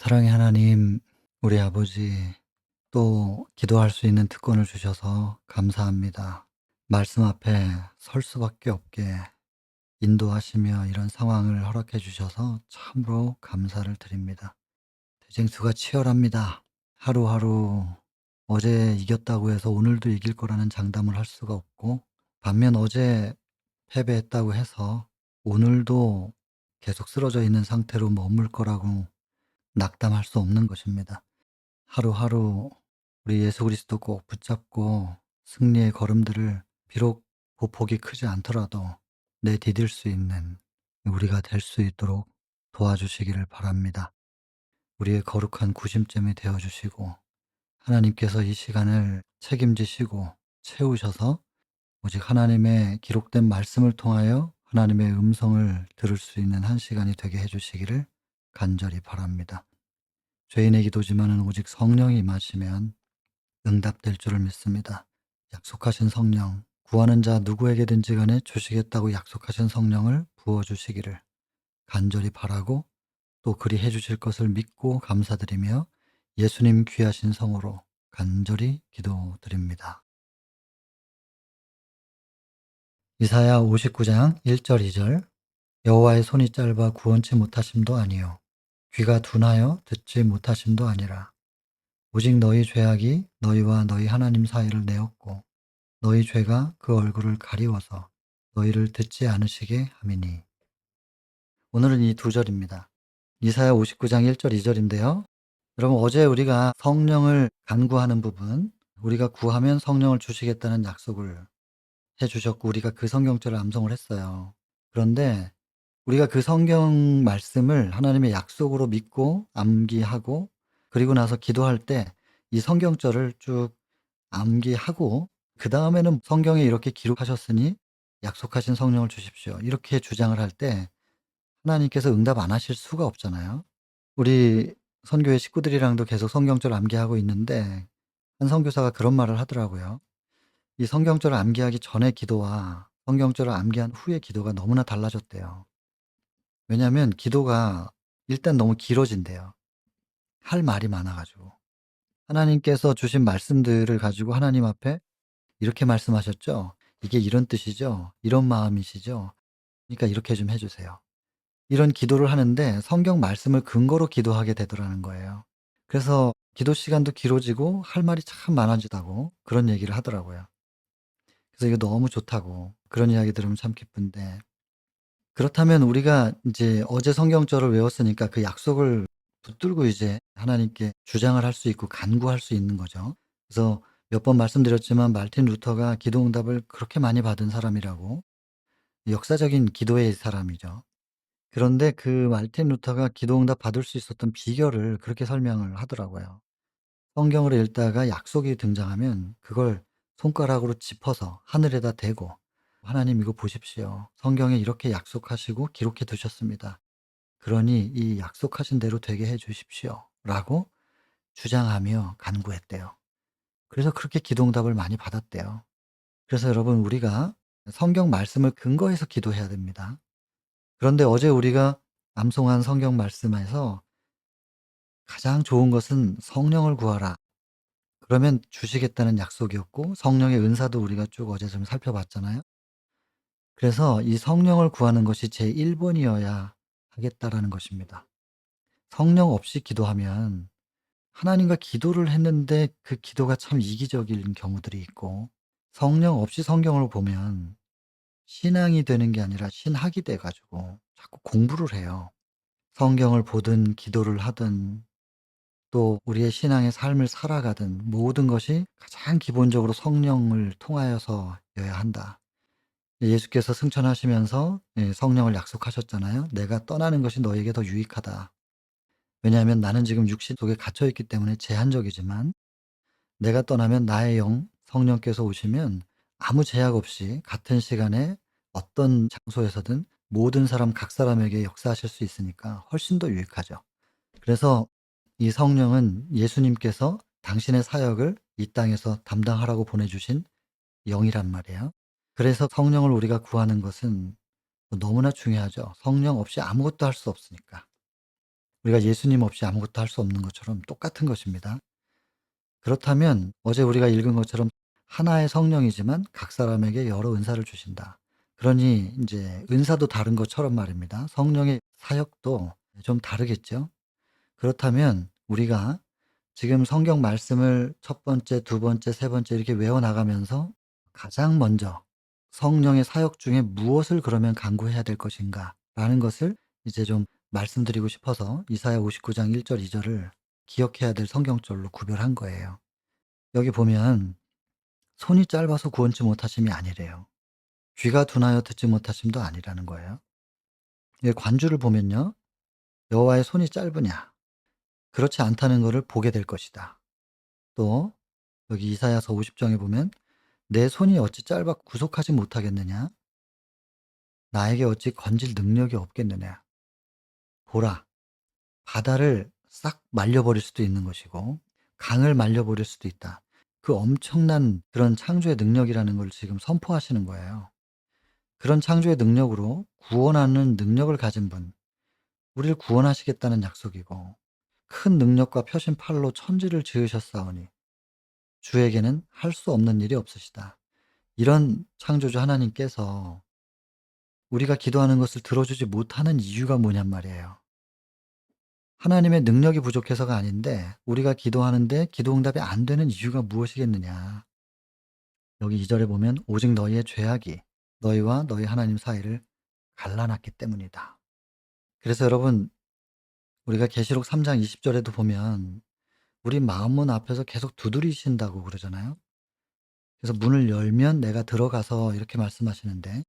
사랑의 하나님, 우리 아버지, 또 기도할 수 있는 특권을 주셔서 감사합니다. 말씀 앞에 설 수밖에 없게 인도하시며 이런 상황을 허락해 주셔서 참으로 감사를 드립니다. 대쟁수가 치열합니다. 하루하루 어제 이겼다고 해서 오늘도 이길 거라는 장담을 할 수가 없고, 반면 어제 패배했다고 해서 오늘도 계속 쓰러져 있는 상태로 머물 거라고 낙담할 수 없는 것입니다. 하루하루 우리 예수 그리스도 꼭 붙잡고 승리의 걸음들을 비록 보폭이 크지 않더라도 내 디딜 수 있는 우리가 될 수 있도록 도와주시기를 바랍니다. 우리의 거룩한 구심점이 되어 주시고 하나님께서 이 시간을 책임지시고 채우셔서 오직 하나님의 기록된 말씀을 통하여 하나님의 음성을 들을 수 있는 한 시간이 되게 해 주시기를 간절히 바랍니다. 죄인의 기도지만은 오직 성령이 임하시면 응답될 줄을 믿습니다. 약속하신 성령, 구하는 자 누구에게든지 간에 주시겠다고 약속하신 성령을 부어주시기를 간절히 바라고 또 그리 해주실 것을 믿고 감사드리며 예수님 귀하신 성으로 간절히 기도드립니다. 이사야 59장 1절 2절 여호와의 손이 짧아 구원치 못하심도 아니요 귀가 둔하여 듣지 못하심도 아니라 오직 너희 죄악이 너희와 너희 하나님 사이를 내었고 너희 죄가 그 얼굴을 가리워서 너희를 듣지 않으시게 함이니 오늘은 이 두 절입니다. 이사야 59장 1절 2절인데요. 여러분 어제 우리가 성령을 간구하는 부분 우리가 구하면 성령을 주시겠다는 약속을 해 주셨고 우리가 그 성경절을 암송을 했어요. 그런데 우리가 그 성경 말씀을 하나님의 약속으로 믿고 암기하고 그리고 나서 기도할 때 이 성경절을 쭉 암기하고 그 다음에는 성경에 이렇게 기록하셨으니 약속하신 성령을 주십시오. 이렇게 주장을 할 때 하나님께서 응답 안 하실 수가 없잖아요. 우리 선교회 식구들이랑도 계속 성경절 암기하고 있는데 한 선교사가 그런 말을 하더라고요. 이 성경절을 암기하기 전의 기도와 성경절을 암기한 후의 기도가 너무나 달라졌대요. 왜냐하면 기도가 일단 너무 길어진대요. 할 말이 많아 가지고. 하나님께서 주신 말씀들을 가지고 하나님 앞에 이렇게 말씀하셨죠. 이게 이런 뜻이죠. 이런 마음이시죠. 그러니까 이렇게 좀 해 주세요. 이런 기도를 하는데 성경 말씀을 근거로 기도하게 되더라는 거예요. 그래서 기도 시간도 길어지고 할 말이 참 많아지다고 그런 얘기를 하더라고요. 그래서 이거 너무 좋다고 그런 이야기 들으면 참 기쁜데 그렇다면 우리가 이제 어제 성경절을 외웠으니까 그 약속을 붙들고 이제 하나님께 주장을 할 수 있고 간구할 수 있는 거죠. 그래서 몇 번 말씀드렸지만 말틴 루터가 기도 응답을 그렇게 많이 받은 사람이라고 역사적인 기도의 사람이죠. 그런데 그 말틴 루터가 기도 응답 받을 수 있었던 비결을 그렇게 설명을 하더라고요. 성경을 읽다가 약속이 등장하면 그걸 손가락으로 짚어서 하늘에다 대고 하나님 이거 보십시오. 성경에 이렇게 약속하시고 기록해 두셨습니다. 그러니 이 약속하신 대로 되게 해 주십시오. 라고 주장하며 간구했대요. 그래서 그렇게 기도응답을 많이 받았대요. 그래서 여러분 우리가 성경 말씀을 근거해서 기도해야 됩니다. 그런데 어제 우리가 암송한 성경 말씀에서 가장 좋은 것은 성령을 구하라. 그러면 주시겠다는 약속이었고 성령의 은사도 우리가 쭉 어제 좀 살펴봤잖아요. 그래서 이 성령을 구하는 것이 제 1번이어야 하겠다라는 것입니다. 성령 없이 기도하면 하나님과 기도를 했는데 그 기도가 참 이기적인 경우들이 있고 성령 없이 성경을 보면 신앙이 되는 게 아니라 신학이 돼 가지고 자꾸 공부를 해요. 성경을 보든 기도를 하든 또 우리의 신앙의 삶을 살아가든 모든 것이 가장 기본적으로 성령을 통하여서여야 한다. 예수께서 승천하시면서 예 성령을 약속하셨잖아요. "내가 떠나는 것이 너에게 더 유익하다." 왜냐하면 나는 지금 육신 속에 갇혀 있기 때문에 제한적이지만 내가 떠나면 나의 영 성령께서 오시면 아무 제약 없이 같은 시간에 어떤 장소에서든 모든 사람 각 사람에게 역사하실 수 있으니까 훨씬 더 유익하죠. 그래서 이 성령은 예수님께서 당신의 사역을 이 땅에서 담당하라고 보내주신 영이란 말이에요. 그래서 성령을 우리가 구하는 것은 너무나 중요하죠. 성령 없이 아무것도 할 수 없으니까. 우리가 예수님 없이 아무것도 할 수 없는 것처럼 똑같은 것입니다. 그렇다면 어제 우리가 읽은 것처럼 하나의 성령이지만 각 사람에게 여러 은사를 주신다. 그러니 이제 은사도 다른 것처럼 말입니다. 성령의 사역도 좀 다르겠죠. 그렇다면 우리가 지금 성경 말씀을 첫 번째, 두 번째, 세 번째 이렇게 외워 나가면서 가장 먼저 성령의 사역 중에 무엇을 그러면 강구해야 될 것인가 라는 것을 이제 좀 말씀드리고 싶어서 이사야 59장 1절 2절을 기억해야 될 성경절로 구별한 거예요. 여기 보면 손이 짧아서 구원치 못하심이 아니래요. 귀가 둔하여 듣지 못하심도 아니라는 거예요. 예, 관주를 보면요. 여호와의 손이 짧으냐? 그렇지 않다는 것을 보게 될 것이다. 또 여기 이사야서 50장에 보면 내 손이 어찌 짧아 구속하지 못하겠느냐? 나에게 어찌 건질 능력이 없겠느냐? 보라, 바다를 싹 말려버릴 수도 있는 것이고 강을 말려버릴 수도 있다. 그 엄청난 그런 창조의 능력이라는 걸 지금 선포하시는 거예요. 그런 창조의 능력으로 구원하는 능력을 가진 분, 우리를 구원하시겠다는 약속이고 큰 능력과 표신 팔로 천지를 지으셨사오니 주에게는 할 수 없는 일이 없으시다. 이런 창조주 하나님께서 우리가 기도하는 것을 들어주지 못하는 이유가 뭐냔 말이에요. 하나님의 능력이 부족해서가 아닌데 우리가 기도하는데 기도 응답이 안 되는 이유가 무엇이겠느냐. 여기 2절에 보면 오직 너희의 죄악이 너희와 너희 하나님 사이를 갈라놨기 때문이다. 그래서 여러분 우리가 계시록 3장 20절에도 보면 우리 마음문 앞에서 계속 두드리신다고 그러잖아요. 그래서 문을 열면 내가 들어가서 이렇게 말씀하시는데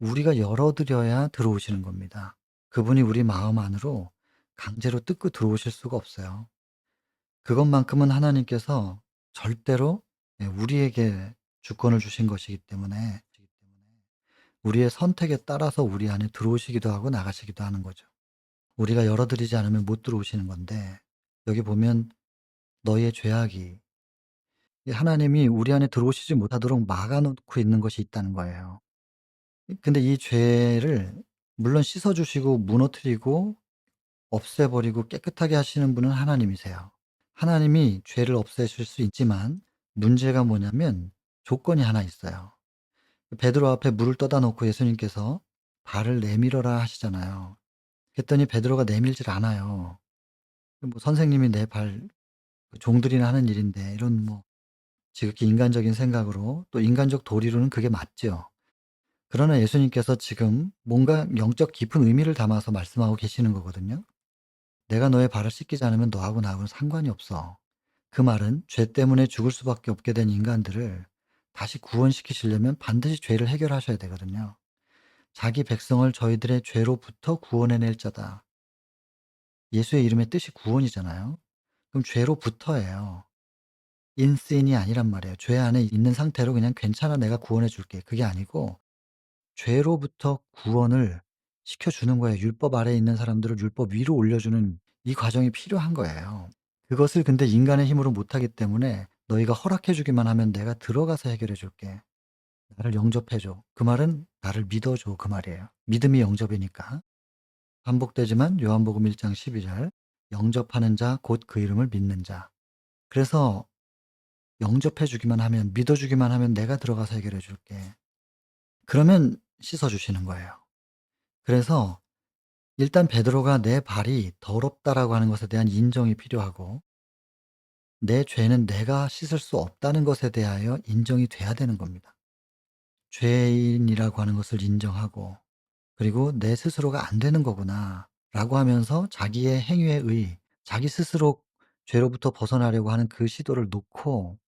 우리가 열어드려야 들어오시는 겁니다. 그분이 우리 마음 안으로 강제로 뜯고 들어오실 수가 없어요. 그것만큼은 하나님께서 절대로 예, 우리에게 주권을 주신 것이기 때문에 우리의 선택에 따라서 우리 안에 들어오시기도 하고 나가시기도 하는 거죠. 우리가 열어드리지 않으면 못 들어오시는 건데 여기 보면 너희의 죄악이 하나님이 우리 안에 들어오시지 못하도록 막아 놓고 있는 것이 있다는 거예요. 근데 이 죄를 물론 씻어 주시고 무너뜨리고 없애버리고 깨끗하게 하시는 분은 하나님이세요. 하나님이 죄를 없애실 수 있지만 문제가 뭐냐면 조건이 하나 있어요. 베드로 앞에 물을 떠다 놓고 예수님께서 발을 내밀어라 하시잖아요. 그랬더니 베드로가 내밀질 않아요. 뭐 선생님이 내 발 종들이나 하는 일인데 이런 뭐 지극히 인간적인 생각으로 또 인간적 도리로는 그게 맞죠. 그러나 예수님께서 지금 뭔가 영적 깊은 의미를 담아서 말씀하고 계시는 거거든요. 내가 너의 발을 씻기지 않으면 너하고 나하고는 상관이 없어. 그 말은 죄 때문에 죽을 수밖에 없게 된 인간들을 다시 구원시키시려면 반드시 죄를 해결하셔야 되거든요. 자기 백성을 저희들의 죄로부터 구원해낼 자다. 예수의 이름의 뜻이 구원이잖아요. 그럼 죄로부터예요. 인신이 아니란 말이에요. 죄 안에 있는 상태로 그냥 괜찮아 내가 구원해 줄게. 그게 아니고 죄로부터 구원을 시켜 주는 거예요. 율법 아래에 있는 사람들을 율법 위로 올려 주는 이 과정이 필요한 거예요. 그것을 근데 인간의 힘으로 못 하기 때문에 너희가 허락해 주기만 하면 내가 들어가서 해결해 줄게. 나를 영접해 줘. 그 말은 나를 믿어 줘. 그 말이에요. 믿음이 영접이니까. 반복되지만 요한복음 1 장 12 절 영접하는 자 곧 그 이름을 믿는 자. 그래서 영접해 주기만 하면 믿어 주기만 하면 내가 들어가서 해결해 줄게. 그러면 씻어 주시는 거예요. 그래서 일단 베드로가 내 발이 더럽다라고 하는 것에 대한 인정이 필요하고 내 죄는 내가 씻을 수 없다는 것에 대하여 인정이 돼야 되는 겁니다. 죄인이라고 하는 것을 인정하고 그리고 내 스스로가 안 되는 거구나 라고 하면서 자기의 행위에 의 자기 스스로 죄로부터 벗어나려고 하는 그 시도를 놓고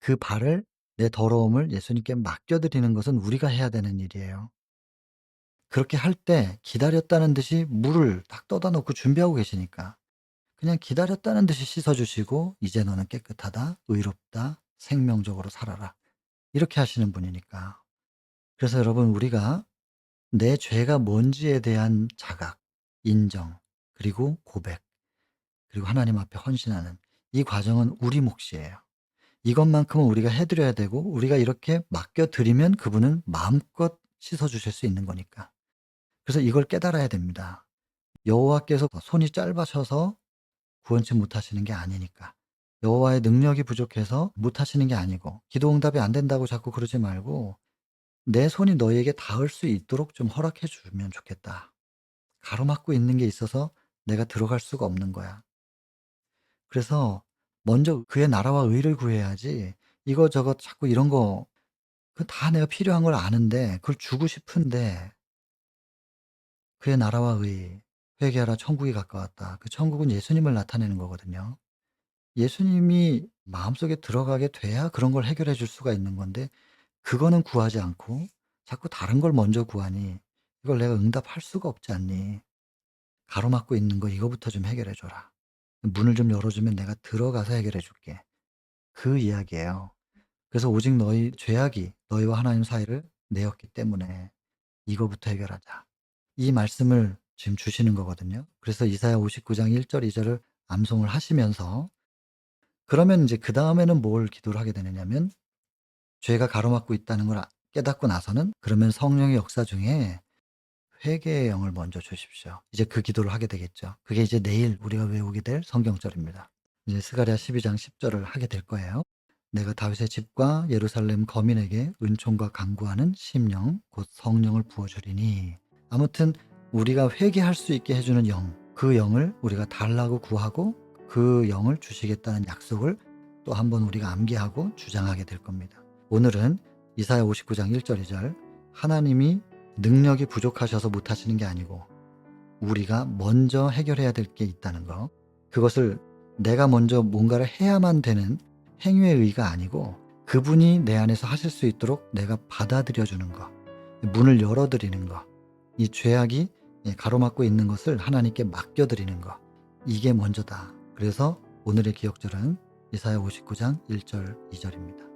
그 발을 내 더러움을 예수님께 맡겨드리는 것은 우리가 해야 되는 일이에요. 그렇게 할 때 기다렸다는 듯이 물을 딱 떠다 놓고 준비하고 계시니까 그냥 기다렸다는 듯이 씻어주시고 이제 너는 깨끗하다, 의롭다, 생명적으로 살아라. 이렇게 하시는 분이니까. 그래서 여러분 우리가 내 죄가 뭔지에 대한 자각, 인정, 그리고 고백, 그리고 하나님 앞에 헌신하는 이 과정은 우리 몫이에요. 이것만큼은 우리가 해드려야 되고 우리가 이렇게 맡겨드리면 그분은 마음껏 씻어주실 수 있는 거니까. 그래서 이걸 깨달아야 됩니다. 여호와께서 손이 짧아셔서 구원치 못하시는 게 아니니까. 여호와의 능력이 부족해서 못하시는 게 아니고 기도 응답이 안 된다고 자꾸 그러지 말고 내 손이 너희에게 닿을 수 있도록 좀 허락해 주면 좋겠다. 가로막고 있는 게 있어서 내가 들어갈 수가 없는 거야. 그래서 먼저 그의 나라와 의를 구해야지 이거저거 자꾸 이런 거 그 다 내가 필요한 걸 아는데 그걸 주고 싶은데 그의 나라와 의 회개하라 천국이 가까웠다. 그 천국은 예수님을 나타내는 거거든요. 예수님이 마음속에 들어가게 돼야 그런 걸 해결해 줄 수가 있는 건데 그거는 구하지 않고 자꾸 다른 걸 먼저 구하니 이걸 내가 응답할 수가 없지 않니? 가로막고 있는 거 이거부터 좀 해결해 줘라. 문을 좀 열어주면 내가 들어가서 해결해 줄게. 그 이야기예요. 그래서 오직 너희 죄악이 너희와 하나님 사이를 내었기 때문에 이거부터 해결하자. 이 말씀을 지금 주시는 거거든요. 그래서 이사야 59장 1절 2절을 암송을 하시면서 그러면 이제 그 다음에는 뭘 기도를 하게 되느냐면 죄가 가로막고 있다는 걸 아- 깨닫고 나서는 그러면 성령의 역사 중에 회개의 영을 먼저 주십시오. 이제 그 기도를 하게 되겠죠. 그게 이제 내일 우리가 외우게 될 성경절입니다. 이제 스가랴 12장 10절을 하게 될 거예요. 내가 다윗의 집과 예루살렘 거민에게 은총과 강구하는 심령 곧 성령을 부어 주리니 아무튼 우리가 회개할 수 있게 해 주는 영, 그 영을 우리가 달라고 구하고 그 영을 주시겠다는 약속을 또 한 번 우리가 암기하고 주장하게 될 겁니다. 오늘은 이사야 59장 1절 2절 하나님이 능력이 부족하셔서 못하시는 게 아니고 우리가 먼저 해결해야 될 게 있다는 거. 그것을 내가 먼저 뭔가를 해야만 되는 행위의 의가 아니고 그분이 내 안에서 하실 수 있도록 내가 받아들여 주는 거. 문을 열어 드리는 거 이 죄악이 예, 가로막고 있는 것을 하나님께 맡겨 드리는 거. 이게 먼저다. 그래서 오늘의 기억절은 이사야 59장 1절 2절입니다